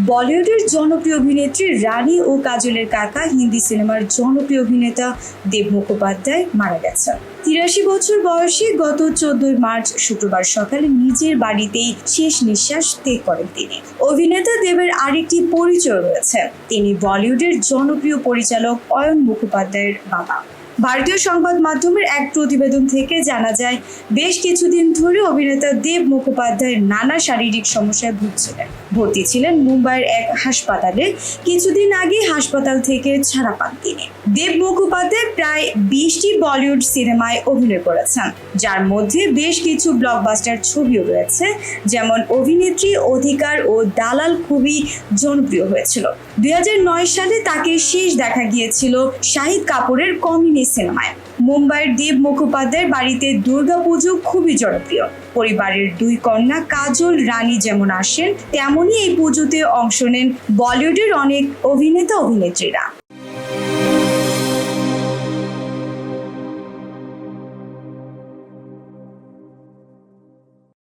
বলিউডের জনপ্রিয় অভিনেত্রী রানী ও কাজলের কাকা হিন্দি সিনেমার জনপ্রিয় অভিনেতা দেব মুখোপাধ্যায় মারা গেছেন। তিরাশি বছর বয়সে গত চোদ্দই মার্চ শুক্রবার সকালে নিজের বাড়িতেই শেষ নিঃশ্বাস ত্যাগ করেন তিনি। অভিনেতা দেবের আরেকটি পরিচয় রয়েছে। তিনি বলিউডের জনপ্রিয় পরিচালক অয়ন মুখোপাধ্যায়ের বাবা। ভারতীয় সংবাদ মাধ্যমের এক প্রতিবেদন থেকে জানা যায়, বেশ কিছুদিন ধরে অভিনেতা দেব মুখোপাধ্যায়ের নানা শারীরিক সমস্যায় ভুগছিলেন। ভর্তি ছিলেন মুম্বাইয়ের এক হাসপাতালে। কিছুদিন আগে হাসপাতাল থেকে ছাড়া পান তিনি। দেব মুখোপাধ্যায় প্রায় বিশটি বলিউড সিনেমায় অভিনয় করেছেন। যার মধ্যে বেশ কিছু ব্লকবাস্টার ছবিও রয়েছে, যেমন অভিনেত্রী অধিকার ও দালাল খুবই জনপ্রিয় হয়েছিল। দুই হাজার নয় সালে তাকে শেষ দেখা গিয়েছিল শাহিদ কাপুরের কমিউনি সিনেমায়। মুম্বাইয়ের দেব মুখোপাধ্যায়ের বাড়িতে দুর্গাপুজো খুবই জনপ্রিয়। পরিবারের দুই কন্যা কাজল, রানী যেমন আসেন, তেমনই এই পুজোতে অংশ নেন বলিউডের অনেক অভিনেতা অভিনেত্রীরা